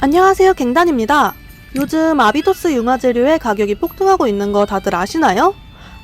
안녕하세요 갱단입니다. 요즘 아비도스 융화재료의 가격이 폭등하고 있는 거 다들 아시나요?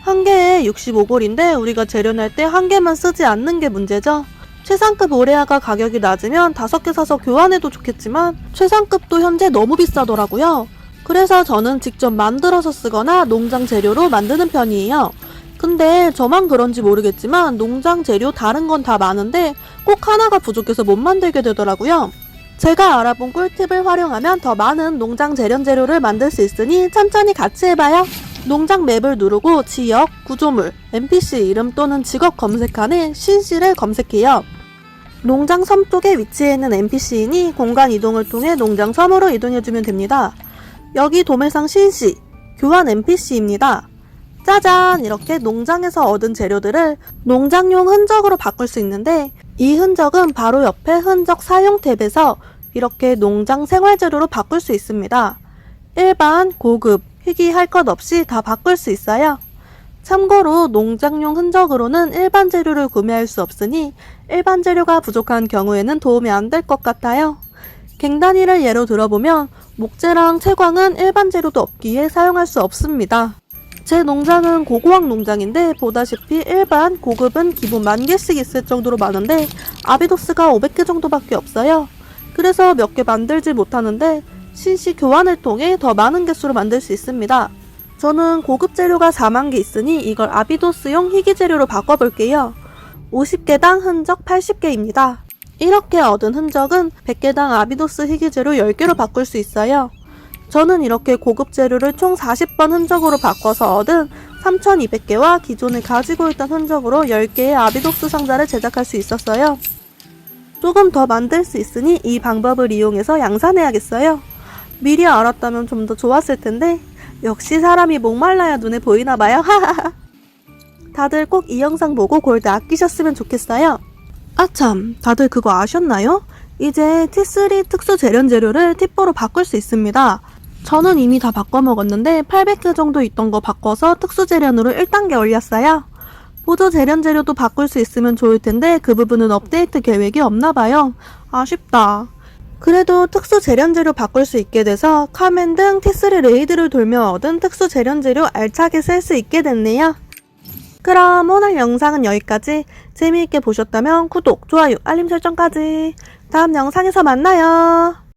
한 개에 65골인데 우리가 낼때한 개만 쓰지 않는 게 문제죠. 최상급 오레아가 가격이 낮으면 다섯 개 사서 교환해도 좋겠지만 최상급도 현재 너무 비싸더라고요. 그래서 저는 직접 만들어서 쓰거나 농장 재료로 만드는 편이에요. 근데 저만 그런지 모르겠지만 농장 재료 다른 건 다 많은데 꼭 하나가 부족해서 못 만들게 되더라고요. 제가 알아본 꿀팁을 활용하면 더 많은 농장 재련 재료를 만들 수 있으니 천천히 같이 해봐요. 농장 맵을 누르고 지역, 구조물, NPC 이름 또는 직업 검색칸에 신씨를 검색해요. 농장 섬 쪽에 위치해 있는 NPC이니 공간 이동을 통해 농장 섬으로 이동해주면 됩니다. 여기 도매상 신씨, 교환 NPC입니다. 짜잔! 이렇게 농장에서 얻은 재료들을 농장용 흔적으로 바꿀 수 있는데 이 흔적은 바로 옆에 흔적 사용 탭에서 이렇게 농장 생활재료로 바꿀 수 있습니다. 일반, 고급, 희귀 할 것 없이 다 바꿀 수 있어요. 참고로 농장용 흔적으로는 일반 재료를 구매할 수 없으니 일반 재료가 부족한 경우에는 도움이 안 될 것 같아요. 갱단이를 예로 들어보면 목재랑 채광은 일반 재료도 없기에 사용할 수 없습니다. 제 농장은 고고학 농장인데 보다시피 일반, 고급은 기본 만 개씩 있을 정도로 많은데 아비도스가 500개 정도밖에 없어요. 그래서 몇 개 만들지 못하는데 신시 교환을 통해 더 많은 개수로 만들 수 있습니다. 저는 고급 재료가 4만 개 있으니 이걸 아비도스용 희귀 재료로 바꿔볼게요. 50개당 흔적 80개입니다. 이렇게 얻은 흔적은 100개당 아비도스 희귀 재료 10개로 바꿀 수 있어요. 저는 이렇게 고급 재료를 총 40번 흔적으로 바꿔서 얻은 3200개와 기존에 가지고 있던 흔적으로 10개의 아비독스 상자를 제작할 수 있었어요. 조금 더 만들 수 있으니 이 방법을 이용해서 양산해야겠어요. 미리 알았다면 좀 더 좋았을 텐데 역시 사람이 목말라야 눈에 보이나 봐요. 다들 꼭 이 영상 보고 골드 아끼셨으면 좋겠어요. 아참, 다들 그거 아셨나요? 이제 T3 특수 재련 재료를 T4로 바꿀 수 있습니다. 저는 이미 다 바꿔 먹었는데 800개 정도 있던 거 바꿔서 특수 재련으로 1단계 올렸어요. 보조 재련 재료도 바꿀 수 있으면 좋을 텐데 그 부분은 업데이트 계획이 없나 봐요. 아쉽다. 그래도 특수 재련 재료 바꿀 수 있게 돼서 카멘 등 T3 레이드를 돌며 얻은 특수 재련 재료 알차게 쓸 수 있게 됐네요. 그럼 오늘 영상은 여기까지 재미있게 보셨다면 구독, 좋아요, 알림 설정까지 다음 영상에서 만나요.